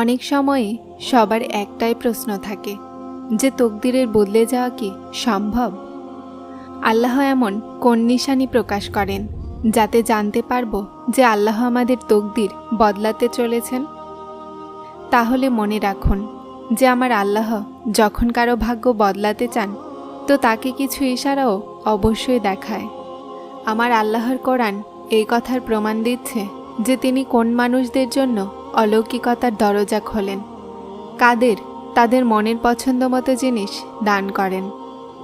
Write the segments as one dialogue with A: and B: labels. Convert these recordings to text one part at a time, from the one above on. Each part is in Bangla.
A: অনেক সময়ে সবার একটাই প্রশ্ন থাকে, যে তকদিরের বদলে যাওয়া কি সম্ভব? আল্লাহ এমন কোন নিশানি প্রকাশ করেন, যাতে জানতে পারব যে আল্লাহ আমাদের তকদির বদলাতে চলেছেন? তাহলে মনে রাখুন যে আমার আল্লাহ যখন কারও ভাগ্য বদলাতে চান, তো তাকে কিছু ইশারাও অবশ্যই দেখায়। আমার আল্লাহর কোরআন এই কথার প্রমাণ দিচ্ছে যে তিনি কোন মানুষদের জন্য অলৌকিকতার দরজা খোলেন। কাদের তাদের মনের পছন্দ মতো জিনিস দান করেন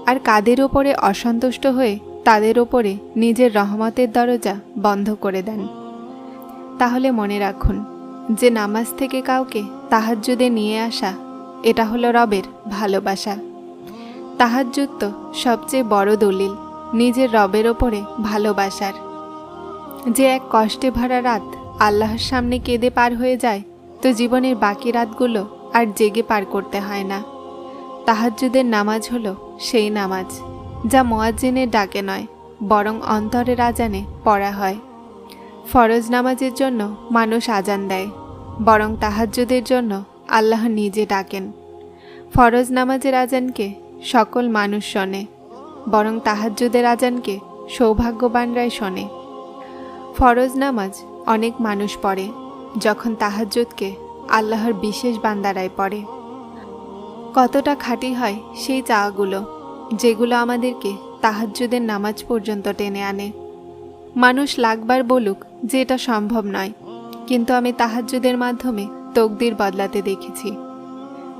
A: আর কাদের ওপরে অসন্তুষ্ট হয়ে তাদের ওপরে নিজের রহমতের দরজা বন্ধ করে দেন। তাহলে মনে রাখুন, যে নামাজ থেকে কাউকে তাহাজ্জুদে নিয়ে আসা, এটা হলো রবের ভালোবাসা। তাহাজ্জুদ তো সবচেয়ে বড় দলিল নিজের রবের ওপরে ভালোবাসার। যে এক কষ্টে ভরা রাত আল্লাহর সামনে কেঁদে পার হয়ে যায়, তো জীবনের বাকি রাতগুলো আর জেগে পার করতে হয় না। তাহাজ্জুদের নামাজ হলো সেই নামাজ, যা মোয়াজ্জিনের ডাকে নয়, বরং অন্তরের আজানে পড়া হয়। ফরজ নামাজের জন্য মানুষ আজান দেয়, বরং তাহাজ্জুদের জন্য আল্লাহ নিজে ডাকেন। ফরজ নামাজের আজানকে সকল মানুষ শোনে, বরং তাহাজ্জুদের আজানকে সৌভাগ্যবানরাই শোনে। ফরজ নামাজ অনেক মানুষ পড়ে, যখন তাহাজ্জুদকে আল্লাহর বিশেষ বান্দারায় পড়ে। কতটা খাঁটি হয় সেই চাওয়াগুলো, যেগুলো আমাদেরকে তাহাজ্জুদের নামাজ পর্যন্ত টেনে আনে। মানুষ লাগবার বলুক যে এটা সম্ভব নয়, কিন্তু আমি তাহাজ্জুদের মাধ্যমে তকদির বদলাতে দেখেছি।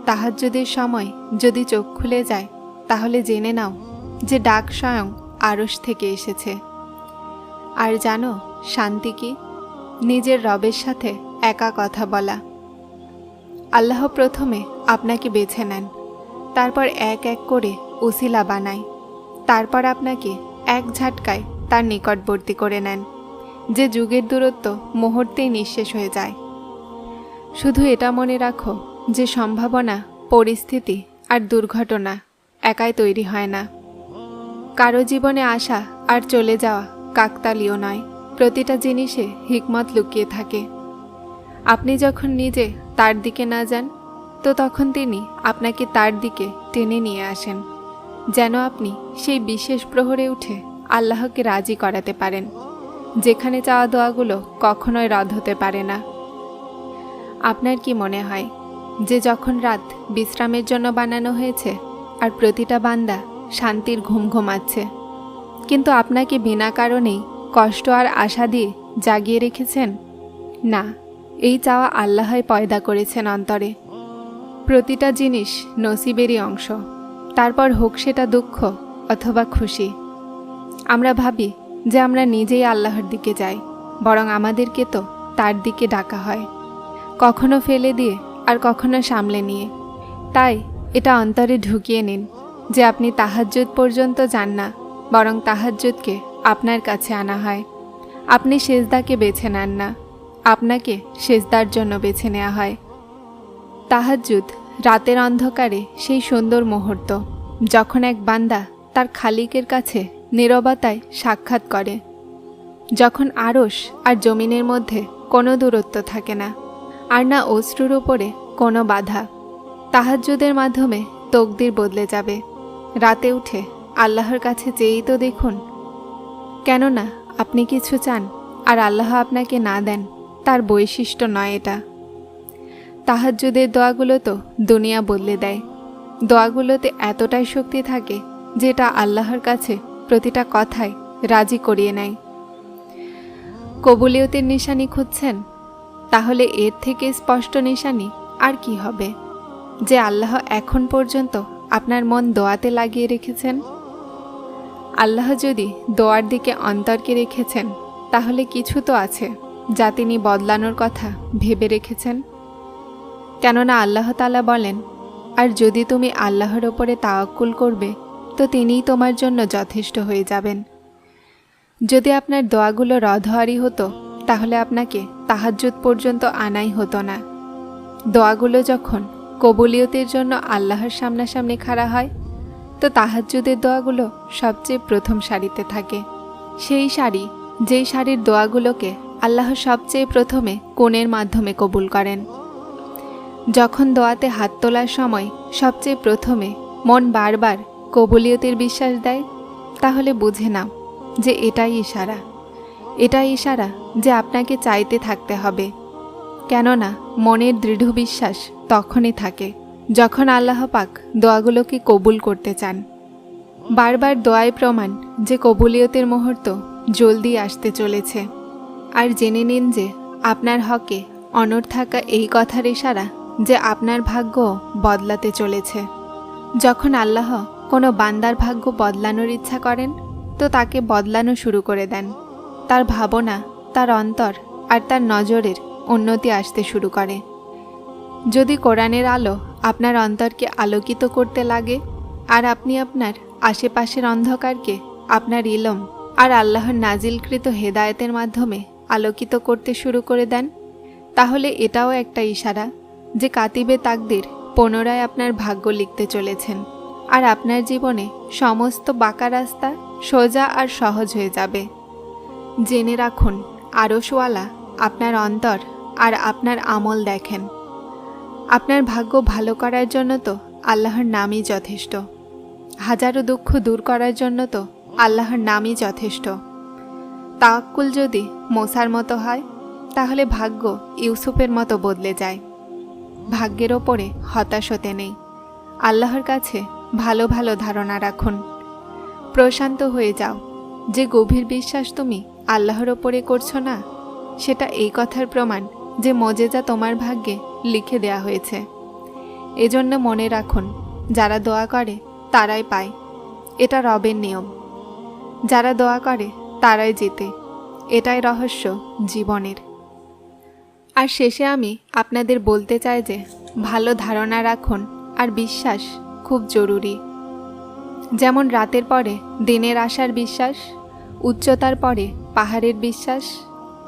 A: তাহাজ্জুদের সময় যদি চোখ খুলে যায়, তাহলে জেনে নাও যে ডাক স্বয়ং আড়স থেকে এসেছে। আর জানো, শান্তি কি? নিজের রবের সাথে একা কথা বলা। আল্লাহ প্রথমে আপনাকে বেছে নেন, তারপর এক এক করে উসিলা বানায়, তারপর আপনাকে এক ঝাটকায় তার নিকটবর্তী করে নেন, যে যুগের দূরত্ব মুহূর্তেই নিঃশেষ হয়ে যায়। শুধু এটা মনে রাখো যে সম্ভাবনা, পরিস্থিতি আর দুর্ঘটনা একাই তৈরি হয় না। কারও জীবনে আসা আর চলে যাওয়া কাকতালীয় নয়। প্রতিটা জিনিসে হিকমত লুকিয়ে থাকে। আপনি যখন নিজে তার দিকে না যান, তো তখন তিনি আপনাকে তার দিকে টেনে নিয়ে আসেন, যেন আপনি সেই বিশেষ প্রহরে উঠে আল্লাহকে রাজি করাতে পারেন, যেখানে চাওয়া দোয়াগুলো কখনোই রদ হতে পারে না। আপনার কি মনে হয় যে যখন রাত বিশ্রামের জন্য বানানো হয়েছে আর প্রতিটা বান্দা শান্তির ঘুম ঘুমাচ্ছে, কিন্তু আপনাকে বিনা কারণেই কষ্ট আর আশা দিয়ে জাগিয়ে রেখেছেন? না, এই চাওয়া আল্লাহই পয়দা করেছেন অন্তরে। প্রতিটা জিনিস নসিবেরই অংশ, তারপর হোক সেটা দুঃখ অথবা খুশি। আমরা ভাবি যে আমরা নিজেই আল্লাহর দিকে যাই, বরং আমাদেরকে তো তার দিকে ডাকা হয়। কখনো ফেলে দিয়ে আর কখনো সামলে নিয়ে। তাই এটা অন্তরে ঢুকিয়ে নিন যে আপনি তাহাজ্জুদ পর্যন্ত যান না, বরং তাহাজ্জুদকে আপনার কাছে আনা হয়। আপনি সেজদাকে বেছে নেন না। আপনাকে সেজদার জন্য বেছে নেওয়া হয়। তাহাজ্জুদ রাতের অন্ধকারে সেই সুন্দর মুহূর্ত, যখন এক বান্দা তার খালিকের কাছে নীরবতায় সাক্ষাৎ করে, যখন আড়স আর জমিনের মধ্যে কোনো দূরত্ব থাকে না, আর না অশ্রুর উপরে কোনো বাধা। তাহাজ্জুদের মাধ্যমে তকদির বদলে যাবে। রাতে উঠে আল্লাহর কাছে চেয়েই তো দেখুন কেননা আপনি কিছু চান আর আল্লাহ আপনাকে না দেন, তার বৈশিষ্ট্য নয় এটা। তাহাজ্জুদের দোয়াগুলো তো দুনিয়া বদলে দেয়। দোয়াগুলোতে এতটাই শক্তি থাকে যেটা আল্লাহর কাছে প্রতিটা কথায় রাজি করিয়ে নেয়। কবুলিয়তের নিশানি খুঁজছেন, তাহলে এর থেকে স্পষ্ট নিশানি আর কি হবে? যে আল্লাহ এখন পর্যন্ত আপনার মন দোয়াতে লাগিয়ে রেখেছেন? আল্লাহ যদি দোয়ার দিকে অন্তরকে রেখেছেন, তাহলে কিছু তো আছে যা তিনি বদলানোর কথা ভেবে রেখেছেন। কেননা আল্লাহ তালা বলেন, আর যদি তুমি আল্লাহর ওপরে তাওয়াক্কুল করবে, তো তিনিই তোমার জন্য যথেষ্ট হয়ে যাবেন। যদি আপনার দোয়াগুলো রধহারি হতো, তাহলে আপনাকে তাহাজ্জুদ পর্যন্ত আনাই হতো না। দোয়াগুলো যখন কবুলিয়তের জন্য আল্লাহর সামনাসামনি খাড়া হয় তো তাহাজ্জুদের দোয়াগুলো সবচেয়ে প্রথম সারিতে থাকে। সেই শাড়ি যেই শাড়ির দোয়াগুলোকে আল্লাহ সবচেয়ে প্রথমে কোণের মাধ্যমে কবুল করেন। যখন দোয়াতে হাত তোলার সময় সবচেয়ে প্রথমে মন বারবার কবুলিয়তের বিশ্বাস দেয়, তাহলে বুঝে নাও যে এটাই ইশারা। এটাই ইশারা যে আপনাকে চাইতে থাকতে হবে। কেননা মনের দৃঢ় বিশ্বাস তখনই থাকে। যখন আল্লাহ পাক দোয়াগুলোকে কবুল করতে চান, বারবার দোয়াই প্রমাণ যে কবুলিয়তের মুহূর্ত জলদি আসতে চলেছে। আর জেনে নিন যে আপনার হকে অনড় থাকা এই কথার ইশারা যে আপনার ভাগ্য বদলাতে চলেছে। যখন আল্লাহ কোনো বান্দার ভাগ্য বদলানোর ইচ্ছা করেন, তো তাকে বদলানো শুরু করে দেন। তার ভাবনা, তার অন্তর আর তার নজরের উন্নতি আসতে শুরু করে। যদি কোরআনের আলো আপনার অন্তরকে আলোকিত করতে লাগে, আর আপনি আপনার আশেপাশের অন্ধকারকে আপনার ইলম আর আল্লাহর নাজিলকৃত হেদায়েতের মাধ্যমে আলোকিত করতে শুরু করে দেন, তাহলে এটাও একটা ইশারা যে কাতিবে তাকদির পুনরায় আপনার ভাগ্য লিখতে চলেছেন আর আপনার জীবনে সমস্ত বাঁকা রাস্তা সোজা আর সহজ হয়ে যাবে। জেনে রাখুন আরশওয়ালা আপনার অন্তর আর আপনার আমল দেখেন। আপনার ভাগ্য ভালো করার জন্য তো আল্লাহর নামই যথেষ্ট। হাজারো দুঃখ দূর করার জন্য তো আল্লাহর নামই যথেষ্ট। তাক্কুল যদি মোসার মতো হয়, তাহলে ভাগ্য ইউসুফের মতো বদলে যায়। ভাগ্যের ওপরে হতাশ হতে নেই। আল্লাহর কাছে ভালো ভালো ধারণা রাখুন। প্রশান্ত হয়ে যাও। যে গভীর বিশ্বাস তুমি আল্লাহর ওপরে করছ না, সেটা এই কথার প্রমাণ যে মজেজা তোমার ভাগ্যে লিখে দেয়া হয়েছে। এজন্য মনে রাখুন, যারা দোয়া করে, তারাই পায়। এটা রবের নিয়ম। যারা দোয়া করে, তারাই জিতে। এটাই রহস্য জীবনের। আর শেষে আমি আপনাদের বলতে চাই যে, ভালো ধারণা রাখুন আর বিশ্বাস খুব জরুরি। যেমন রাতের পরে দিনের আশার বিশ্বাস, উচ্চতার পরে পাহাড়ের বিশ্বাস,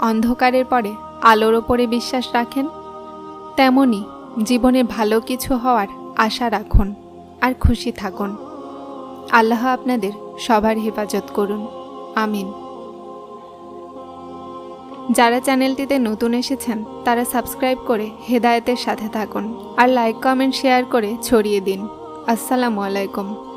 A: অন্ধকারের পরে আলোর ওপরে বিশ্বাস রাখেন? তেমনি জীবনে ভালো কিছু হওয়ার আশা রাখুন আর খুশি থাকুন। আল্লাহ আপনাদের সবার হেফাজত করুন। আমিন। যারা চ্যানেলটিতে নতুন এসেছেন, তারা সাবস্ক্রাইব করে হেদায়েতের সাথে থাকুন আর লাইক, কমেন্ট, শেয়ার করে ছড়িয়ে দিন। আসসালামু আলাইকুম।